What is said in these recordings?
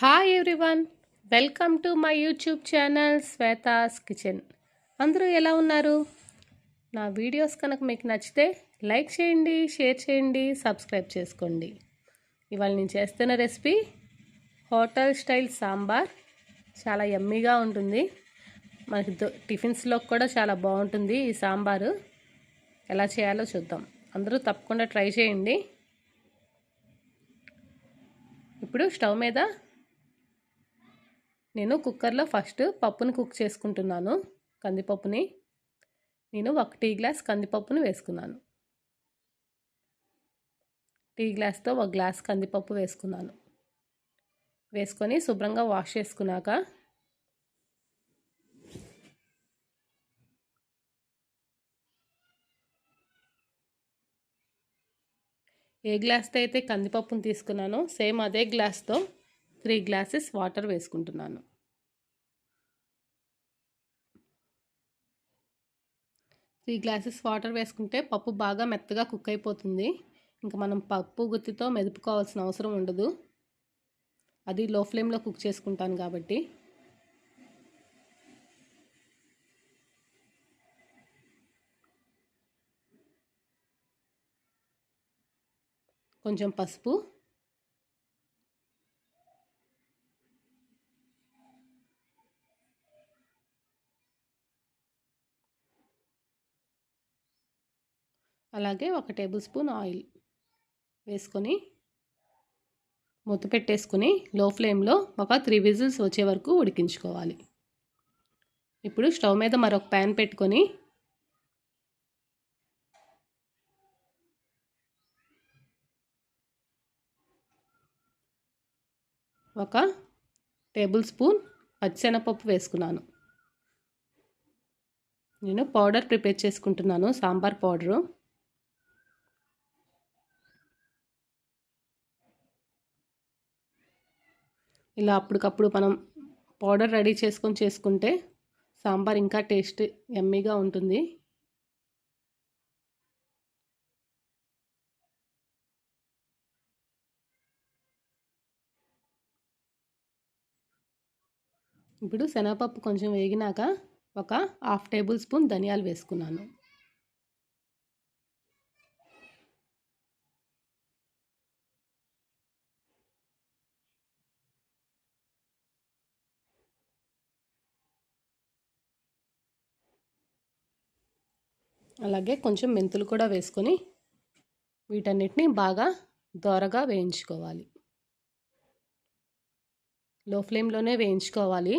Hi everyone welcome to my YouTube channel Shweta's kitchen అందరూ ఎలా ఉన్నారు? నా వీడియోస్ కనుక మీకు నచ్చితే లైక్ చేయండి షేర్ చేయండి సబ్స్క్రైబ్ చేసుకోండి. ఇవాళ నేను చేస్తున్న రెసిపీ హోటల్ స్టైల్ సాంబార్. చాలా యమ్మీగా ఉంటుంది. మనకి టిఫిన్స్లో కూడా చాలా బాగుంటుంది ఈ సాంబారు. ఎలా చేయాలో చూద్దాం. అందరూ తప్పకుండా ట్రై చేయండి. ఇప్పుడు స్టవ్ మీద నేను కుక్కర్లో ఫస్ట్ పప్పుని కుక్ చేసుకుంటున్నాను కందిపప్పుని. నేను ఒక టీ గ్లాస్ కందిపప్పును వేసుకున్నాను. టీ గ్లాస్తో ఒక గ్లాస్ కందిపప్పు వేసుకున్నాను. వేసుకొని శుభ్రంగా వాష్ చేసుకున్నాక ఏ గ్లాస్తో అయితే కందిపప్పును తీసుకున్నానో సేమ్ అదే గ్లాస్తో త్రీ గ్లాసెస్ వాటర్ వేసుకుంటున్నాను. త్రీ గ్లాసెస్ వాటర్ వేసుకుంటే పప్పు బాగా మెత్తగా కుక్ అయిపోతుంది. ఇంకా మనం పప్పు గుత్తితో మెదుపుకోవాల్సిన అవసరం ఉండదు. అది లో ఫ్లేమ్లో కుక్ చేసుకుంటాను కాబట్టి. కొంచెం పసుపు. అలాగే ఒక టేబుల్ స్పూన్ ఆయిల్ వేసుకొని మూత పెట్టేసుకుని లో ఫ్లేమ్లో ఒక త్రీ విజిల్స్ వచ్చే వరకు ఉడికించుకోవాలి. ఇప్పుడు స్టవ్ మీద మరొక ప్యాన్ పెట్టుకొని ఒక టేబుల్ స్పూన్ పచ్చిశనగపప్పు వేసుకున్నాను. నేను పౌడర్ ప్రిపేర్ చేసుకుంటున్నాను సాంబార్ పౌడరు. ఇలా అప్పటికప్పుడు మనం పౌడర్ రెడీ చేసుకొని చేసుకుంటే సాంబార్ ఇంకా టేస్ట్ ఎమ్మీగా ఉంటుంది. ఇప్పుడు శనగపప్పు కొంచెం వేగినాక ఒక హాఫ్ టేబుల్ స్పూన్ ధనియాలు వేసుకున్నాను. అలాగే కొంచెం మెంతులు కూడా వేసుకొని వీటన్నిటిని బాగా దోరగా వేయించుకోవాలి. లో ఫ్లేమ్లోనే వేయించుకోవాలి.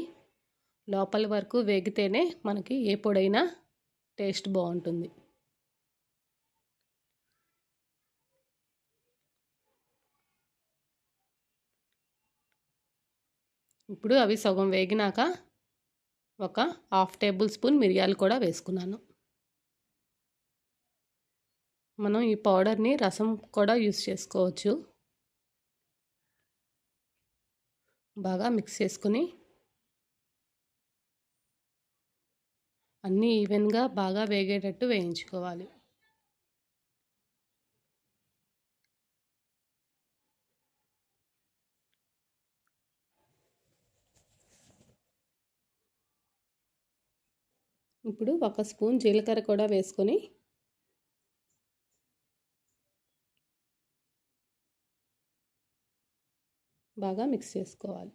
లోపల వరకు వేగితేనే మనకి ఏ పొడైనా టేస్ట్ బాగుంటుంది. ఇప్పుడు అవి సగం వేగినాక ఒక హాఫ్ టేబుల్ స్పూన్ మిరియాలు కూడా వేసుకున్నాను. మనం ఈ పౌడర్ని రసం కూడా యూస్ చేసుకోవచ్చు. బాగా మిక్స్ చేసుకుని అన్నీ ఈవెన్గా బాగా వేగేటట్టు వేయించుకోవాలి. ఇప్పుడు ఒక స్పూన్ జీలకర్ర కూడా వేసుకొని బాగా మిక్స్ చేసుకోవాలి.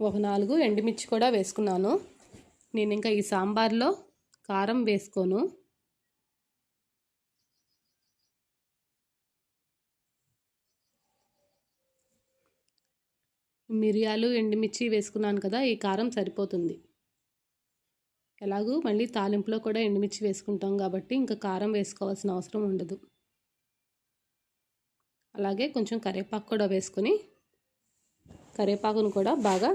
ఒక నాలుగు ఎండుమిర్చి కూడా వేసుకున్నాను. నేను ఇంకా ఈ సాంబార్లో కారం వేసుకోను. మిరియాలు ఎండుమిర్చి వేసుకున్నాను కదా ఈ కారం సరిపోతుంది. ఎలాగూ మళ్ళీ తాలింపులో కూడా ఎండుమిర్చి వేసుకుంటాం కాబట్టి ఇంకా కారం వేసుకోవాల్సిన అవసరం ఉండదు. అలాగే కొంచెం కరివేపాకు కూడా వేసుకొని కరివేపాకును కూడా బాగా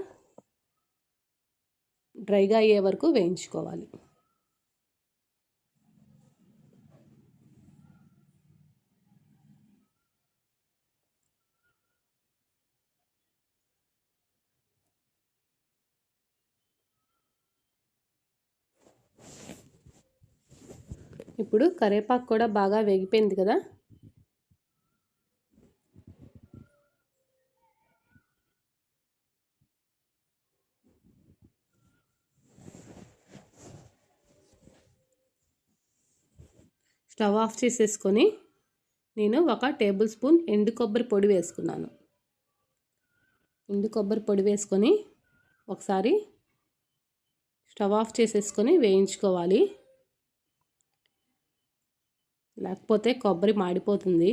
డ్రైగా అయ్యే వరకు వేయించుకోవాలి. ఇప్పుడు కరేపాకు కూడా బాగా వేగిపోయింది కదా. స్టవ్ ఆఫ్ చేసేసుకొని నేను ఒక టేబుల్ స్పూన్ ఎండు కొబ్బరి పొడి వేసుకున్నాను. ఎండు కొబ్బరి పొడి వేసుకొని ఒకసారి స్టవ్ ఆఫ్ చేసేసుకొని వేయించుకోవాలి. లేకపోతే కొబ్బరి మాడిపోతుంది.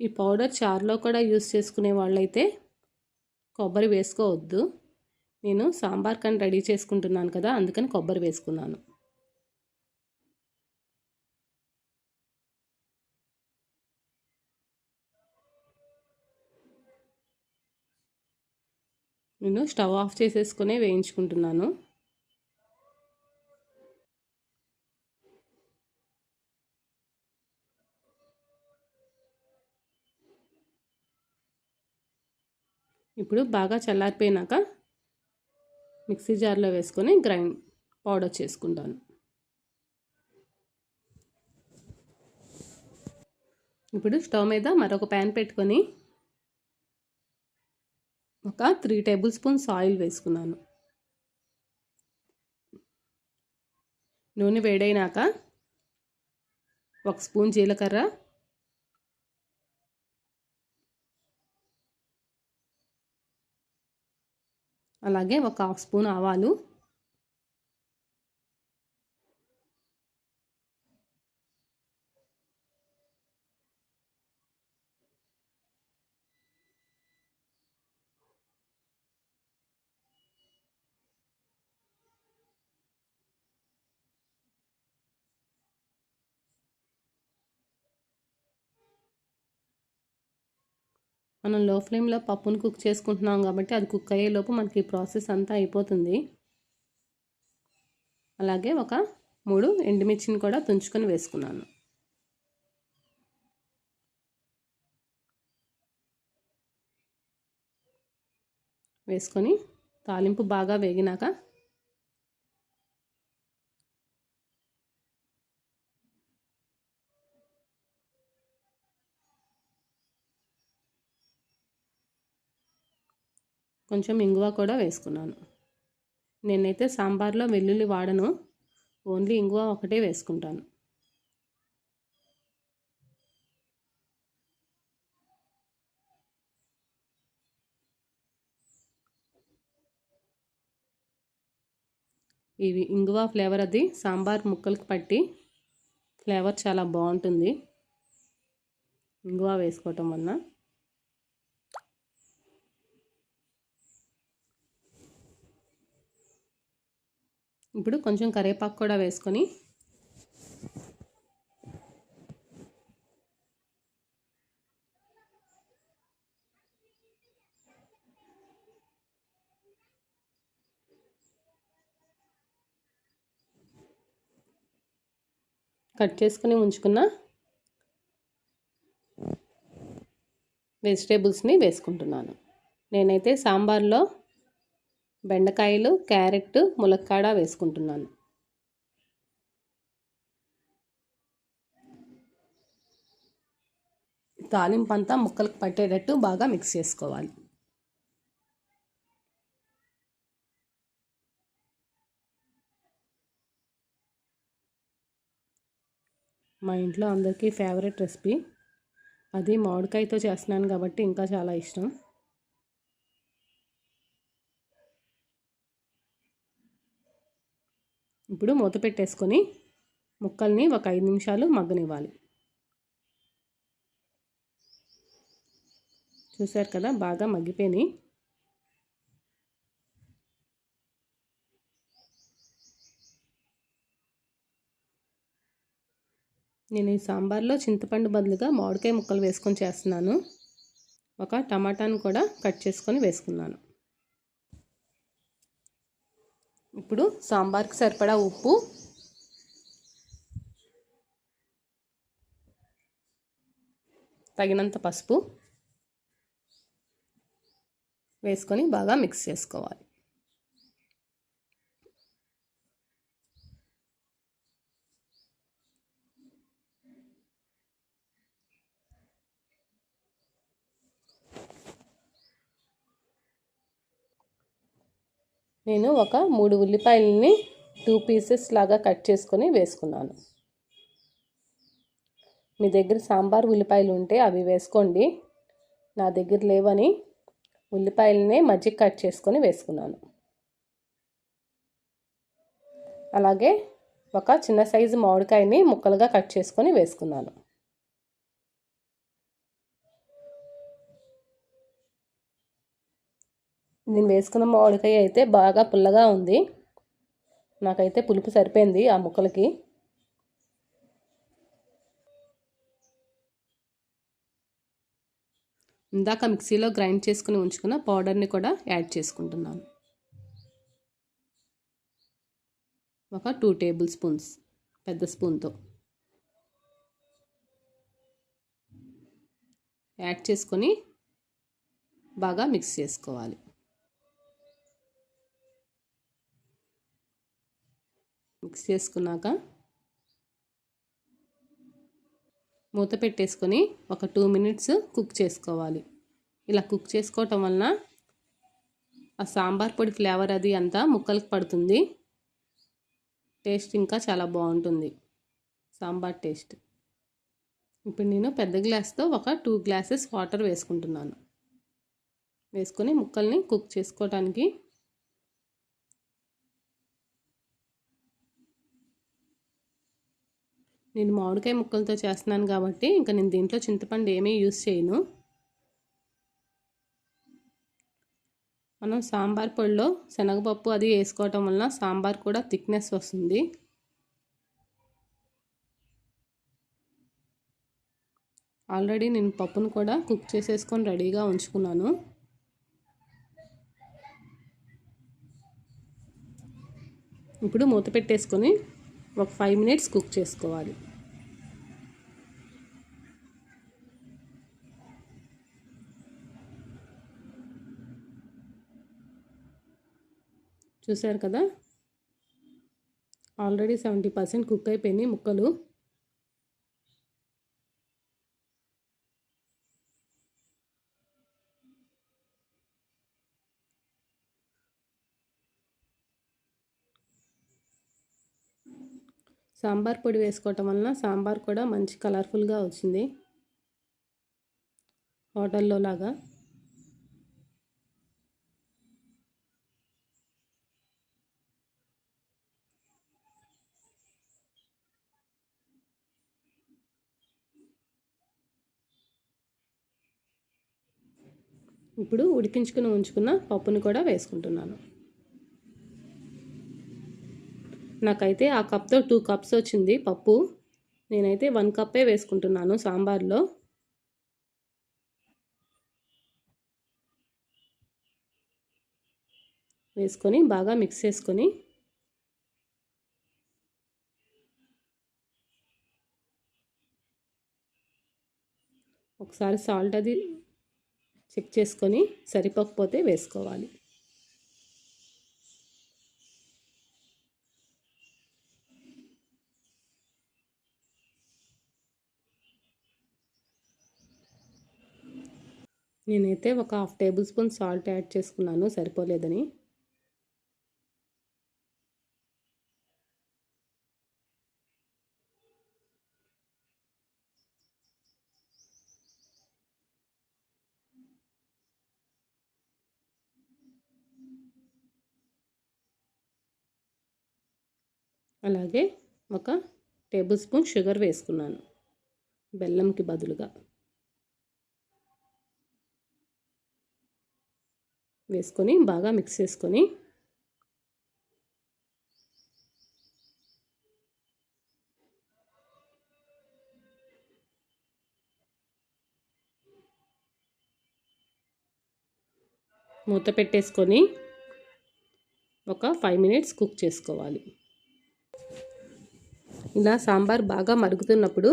ఈ పౌడర్ చారులో కూడా యూస్ చేసుకునే వాళ్ళైతే కొబ్బరి వేసుకోవద్దు. నేను సాంబార్ కానీ రెడీ చేసుకుంటున్నాను కదా అందుకని కొబ్బరి వేసుకున్నాను. నేను స్టవ్ ఆఫ్ చేసేసుకునే వేయించుకుంటున్నాను. ఇప్పుడు బాగా చల్లారిపోయినాక మిక్సీ జార్లో వేసుకొని గ్రైండ్ పౌడర్ చేసుకుంటాను. ఇప్పుడు స్టవ్ మీద మరొక ప్యాన్ పెట్టుకొని ఒక త్రీ టేబుల్ స్పూన్స్ ఆయిల్ వేసుకున్నాను. నూనె వేడైనాక ఒక స్పూన్ జీలకర్ర అలాగే ఒక హాఫ్ స్పూన్ ఆవాలు మనం లో ఫ్లేమ్లో పప్పును కుక్ చేసుకుంటున్నాం కాబట్టి అది కుక్ అయ్యేలోపు మనకి ప్రాసెస్ అంతా అయిపోతుంది. అలాగే ఒక మూడు ఎండుమిర్చిని కూడా తుంచుకొని వేసుకున్నాను. వేసుకొని తాలింపు బాగా వేగినాక కొంచెం ఇంగువ కూడా వేసుకున్నాను. నేనైతే సాంబార్లో వెల్లుల్లి వాడను. ఓన్లీ ఇంగువ ఒకటే వేసుకుంటాను. ఇవి ఇంగువ ఫ్లేవర్ అది. సాంబార్ ముక్కలకు పట్టి ఫ్లేవర్ చాలా బాగుంటుంది. ఇంగువ వేసుకోవటం వలన. ఇప్పుడు కొంచెం కరివేపాకు కూడా వేసుకొని కట్ చేసుకుని ఉంచుకున్న వెజిటేబుల్స్ని వేసుకుంటున్నాను. నేనైతే సాంబార్లో బెండకాయలు క్యారెట్ ములక్కాడ వేసుకుంటున్నాను. తాలింపు అంతా ముక్కలకు పట్టేటట్టు బాగా మిక్స్ చేసుకోవాలి. మా ఇంట్లో అందరికీ ఫేవరెట్ రెసిపీ. అది మామిడికాయతో చేస్తున్నాను కాబట్టి ఇంకా చాలా ఇష్టం. ఇప్పుడు మూత పెట్టేసుకొని ముక్కల్ని ఒక ఐదు నిమిషాలు మగ్గనివ్వాలి. చూసారు కదా బాగా మగ్గిపోయినాయి. నేను ఈ సాంబార్లో చింతపండు బదులుగా మామిడికాయ ముక్కలు వేసుకొని చేస్తున్నాను. ఒక టమాటాను కూడా కట్ చేసుకొని వేసుకున్నాను. ఇప్పుడు సాంబార్కి సరిపడా ఉప్పు. తగినంత పసుపు. వేసుకొని బాగా మిక్స్ చేసుకోవాలి. నేను ఒక మూడు ఉల్లిపాయలని టూ పీసెస్ లాగా కట్ చేసుకొని వేసుకున్నాను. మీ దగ్గర సాంబార్ ఉల్లిపాయలు ఉంటే అవి వేసుకోండి. నా దగ్గర లేవని ఉల్లిపాయలనే మజ్జిగ కట్ చేసుకొని వేసుకున్నాను. అలాగే ఒక చిన్న సైజు మామిడికాయని ముక్కలుగా కట్ చేసుకొని వేసుకున్నాను. నేను వేసుకున్న మామిడికాయ అయితే బాగా పుల్లగా ఉంది. నాకైతే పులుపు సరిపోయింది ఆ ముక్కలకి. ఇందాక మిక్సీలో గ్రైండ్ చేసుకుని ఉంచుకున్న పౌడర్ని కూడా యాడ్ చేసుకుంటున్నాను. ఒక టూ టేబుల్ స్పూన్స్ పెద్ద స్పూన్తో. యాడ్ చేసుకొని బాగా మిక్స్ చేసుకోవాలి. మిక్స్ చేసుకున్నాక మూత పెట్టేసుకొని ఒక టూ మినిట్స్ కుక్ చేసుకోవాలి. ఇలా కుక్ చేసుకోవటం వలన ఆ సాంబార్ పొడి ఫ్లేవర్ అది అంతా ముక్కలకు పడుతుంది. టేస్ట్ ఇంకా చాలా బాగుంటుంది. సాంబార్ టేస్ట్. ఇప్పుడు నేను పెద్ద గ్లాస్తో ఒక టూ గ్లాసెస్ వాటర్ వేసుకుంటున్నాను. వేసుకొని ముక్కల్ని కుక్ చేసుకోవటానికి నేను మామిడికాయ ముక్కలతో చేస్తున్నాను కాబట్టి ఇంకా నేను దీంట్లో చింతపండు ఏమీ యూస్ చేయను. మనం సాంబార్ పొడిలో శనగపప్పు అది వేసుకోవటం వలన సాంబార్ కూడా థిక్నెస్ వస్తుంది. ఆల్రెడీ నేను పప్పును కూడా కుక్ చేసేసుకొని రెడీగా ఉంచుకున్నాను. ఇప్పుడు మూత పెట్టేసుకొని ఒక ఫైవ్ మినిట్స్ కుక్ చేసుకోవాలి. చూసారు కదా? ఆల్రెడీ సెవెంటీ పర్సెంట్ కుక్ అయిపోయినాయి ముక్కలు. సాంబార్ పొడి వేసుకోవటం వలన సాంబార్ కూడా మంచి కలర్ఫుల్గా వచ్చింది. హోటల్లో లాగా. ఇప్పుడు ఉడికించుకుని ఉంచుకున్న పప్పును కూడా వేసుకుంటున్నాను. నాకైతే ఆ కప్తో టూ కప్స్ వచ్చింది పప్పు. నేనైతే వన్ కప్పే వేసుకుంటున్నాను సాంబార్లో. వేసుకొని బాగా మిక్స్ చేసుకొని ఒకసారి సాల్ట్ అది చెక్ చేసుకొని సరిపోకపోతే వేసుకోవాలి. నేనైతే ఒక half tablespoon salt add చేసుకున్నాను సరిపోలేదని. అలాగే ఒక టేబుల్ స్పూన్ షుగర్ వేసుకున్నాను. బెల్లంకి బదులుగా వేసుకొని బాగా మిక్స్ చేసుకొని మూత పెట్టేసుకొని ఒక ఫైవ్ మినిట్స్ కుక్ చేసుకోవాలి. ఇలా సాంబార్ బాగా మరుగుతున్నప్పుడు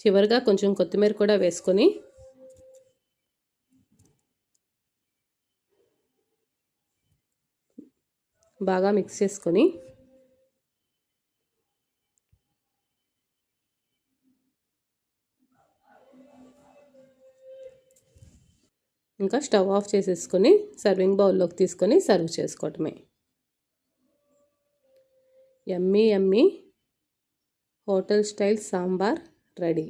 చివరిగా కొంచెం కొత్తిమీర కూడా వేసుకొని బాగా మిక్స్ చేసుకొని ఇంకా స్టవ్ ఆఫ్ చేసేసుకొని సర్వింగ్ బౌల్లోకి తీసుకొని సర్వ్ చేసుకోవటమే. ఎమ్మీ ఎమ్మీ హోటల్ స్టైల్ సాంబార్ రెడీ.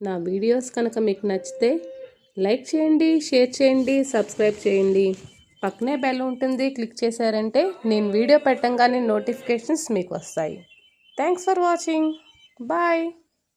నా వీడియోస్ కనుక మీకు నచ్చితే లైక్ చేయండి షేర్ చేయండి సబ్స్క్రైబ్ చేయండి. పక్కనే బెల్ ఉంటుంది క్లిక్ చేశారంటే నేను వీడియో పెట్టంగానే నోటిఫికేషన్స్ మీకు వస్తాయి. Thanks for watching bye